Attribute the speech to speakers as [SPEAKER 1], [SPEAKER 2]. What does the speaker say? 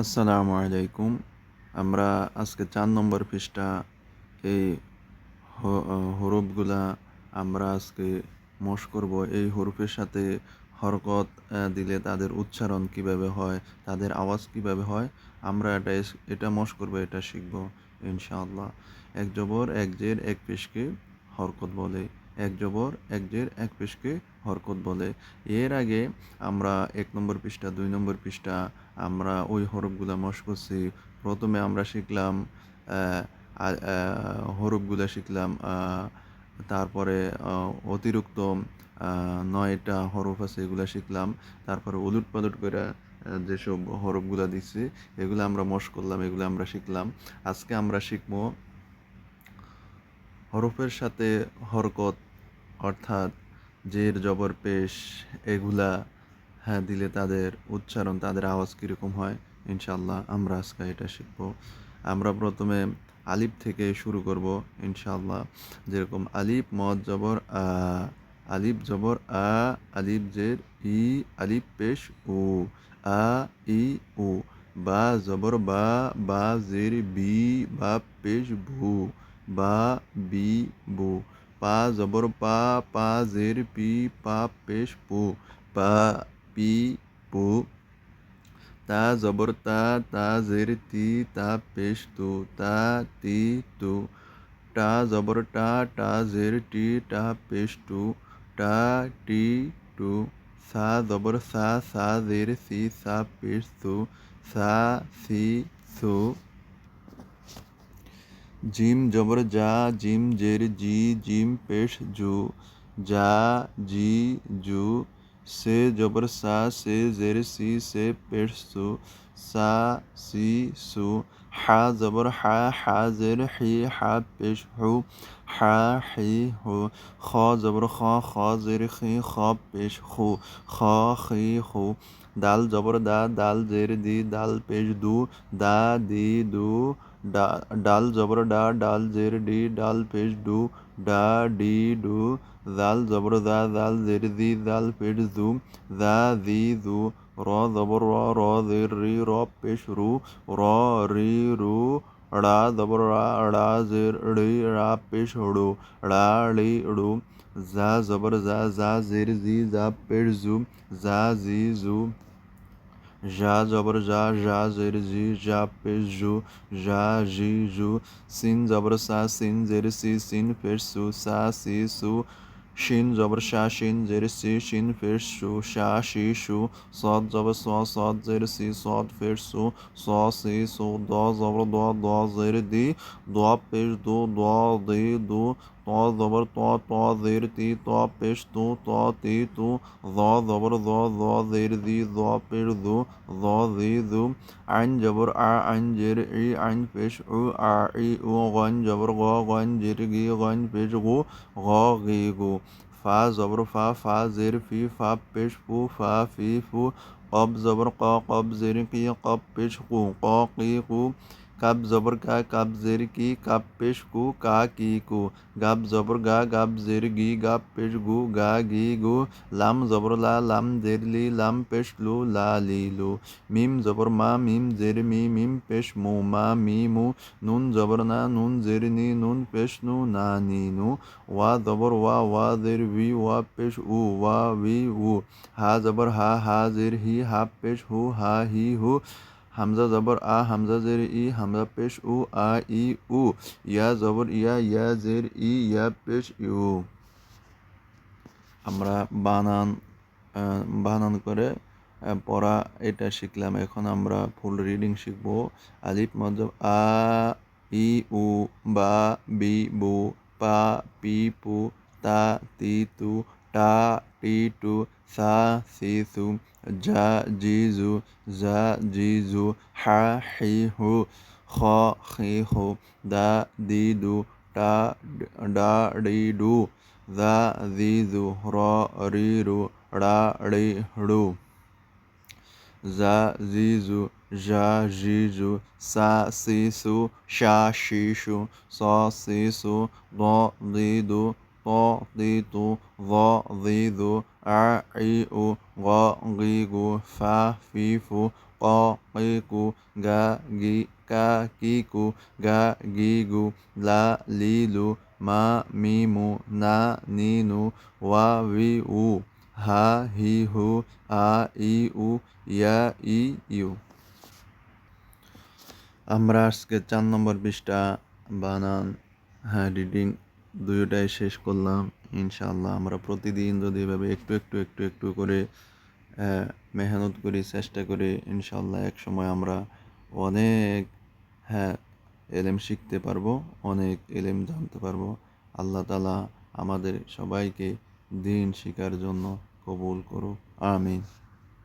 [SPEAKER 1] আসসালামু আলাইকুম। আমরা আজকে চার নম্বর পৃষ্ঠা এই হরফগুলা আমরা আজকে মশ করব। এই হরফের সাথে হরকত দিলে তাদের উচ্চারণ কীভাবে হয়, তাদের আওয়াজ কীভাবে হয়, আমরা এটা এটা মশ করব, এটা শিখব, ইনশাআল্লাহ। এক জবর, এক জের, এক পেশকে হরকত বলে। এক জবর, এক জের, এক পেশকে হরকত বলে। এর আগে আমরা এক নম্বর পৃষ্ঠা, দুই নম্বর পৃষ্ঠা আমরা ওই হরফগুলা মশ করছি। প্রথমে আমরা শিখলাম হরফগুলা শিখলাম তারপরে অতিরিক্ত নয়টা হরফ আছে এগুলা শিখলাম। তারপরে উলুট পালুট করে যেসব হরফগুলা দিচ্ছি এগুলো আমরা মশ করলাম, এগুলো আমরা শিখলাম। আজকে আমরা শিখব হরফের সাথে হরকত, অর্থাৎ জের, জবর, পেশ, এগুলা হ্যাঁ দিলে তাদের উচ্চারণ, তাদের আওয়াজ কীরকম হয় ইনশাল্লাহ আমরা আজকে এটা শিখব। আমরা প্রথমে আলিফ থেকে শুরু করব ইনশাল্লাহ যেরকম আলিফ, মদ, জবর, আ, আলিফ, জবর, আ, আলিফ, জের, ই, আলিফ, পেশ, উ, আ, ই, উ, বা, জবর, বা বা, জের, বি, বা, পেশ, ভু, বা, বি বু পা, জবর, পা পা, জের, পি, পা, পেশ, পু, পা পি, পু, তা জবর তা তা জের তি, তা পেশ তু, তা, তি, তু, টা জবর টা টা জের টি, টা পেশ টু টা, টি টু সা জবর সা সা জের সি সা পেশ সু সা সি সু জিম জবর যা, জিম জের জি, জিম পেশ জু, যা, জি, জু সে জবর সা সে জের সি সে পেশ সু সা সি সু হা জবর হা হা জের হি হা পেশ হু হা হি হু খ জবর খ খ জের খি খ পেশ হু খ খি হু দাল জবর দা দাল জের দি দাল পেশ দু দা দি দু ডা, ডাল জবর ডা, ডাল জের ডি, ডাল পেশ ডু, ডা, ডি, ডু, জাল জবর দা জাল জের দি জাল পেশ জু, জা, জি, জু, র জবর র র জের রি, র পেশ রু, র, রি, রু, ড়া জবর রা, ড়া জের ড়ি ড়া পেশ ড়ু ড়া, ড়ি ড়ু জা জবর জা জা জের জি, জা পেশ জু, জা, জি, জু যা জবর যা যা জের জি যা পেশ জু যা জি জু সিন জবর সা সিন জের সি সিন ফের সু সা সি সু শিন জবর শা শিন জের সি শিন ফের সু শা শি সু সদ জবর স সদ জের সি সদ ফের সু স সি সু দ জবর দ দ জের দি দ পেশ দু দ দি দু ত জবর ত ত জের তি ত পেশ তু ত তি তু জ জবর জ জ জের জি জ পেশ জু জ জি জু আইন জবর আ আইন জের ই আইন পেশ উ আ ই উ গন জবর গ গন জের গি গন পেশ গু গ গি গু ফা জবর ফা ফা জের ফি ফা পেশ ফু ফা ফি ফু কব জবর ক কব জের কি কব পেশ কু ক কি কু কাব জবর কা কাব জের কি কাব পেশ কু কা কি কু গাব জবর গা গাব জের গি গাব পেশ গু গা গি গু লাম জবর লা লাম জের লি লাম পেশ লু লা লি লু মিম জবর মা মিম জের মি মিম পেশ মু মা মি মু নুন জবর না নুন জের নি নুন পেশ নু না নি নু ওয়া জবর ওয়া ওয়া জের ভি ওয়া পেশ উ ওয়া ভি উ হা জবর হা হা জের হি হা পেশ হু হা হি হু হামজা জবর আ, হামজা জের ই, হামজা পেশ উ, আ, ই, উ, ইয়া জবর ইয়া ইয়া জের ই, ইয়া পেশ ইউ আমরা বানান বানান করে পড়া এটা শিখলাম। এখন আমরা ফুল রিডিং শিখব। আলিফ মজব আ, ই, উ, বা, বি, বু, পা, পি, পু, তা, তি, তু টা, টি, টু, সা, সি, সু যা জি, জু যা জি, জু, হা, হি, হু, খ, হি, হু, দা, দি, দু, টা, ডা, ডি ডু দা জি, জু, র, রি রু ড়া ড়ি ড়ু যা জি, জু যা জি, জু, সা, সি, সু শা শি সু, স, সি, সু দ দি দু ত দি তু ভ দি দু আ ই উ গ গি গু ফা ফি ফু ক কি কু গা গি কা কি কু গা গি গু লা লি লু মা মি মু না নি নু ওয়া we uh Ha he who a E uh yeah E you আমরা আজকে চার নম্বর পৃষ্ঠা বানান হ্যাঁ রিডিং দুইটাই শেষ করলাম। ইনশাআল্লাহ আমরা প্রতিদিন যদি এভাবে একটু একটু একটু একটু করে মেহনত করি, চেষ্টা করি, ইনশাআল্লাহ এক সময় আমরা অনেক হ্যাঁ এলেম শিখতে পারব, অনেক এলেম জানতে পারব। আল্লাহ তালা আমাদের সবাইকে দিন শিকার জন্য কবুল করুক। আমিন।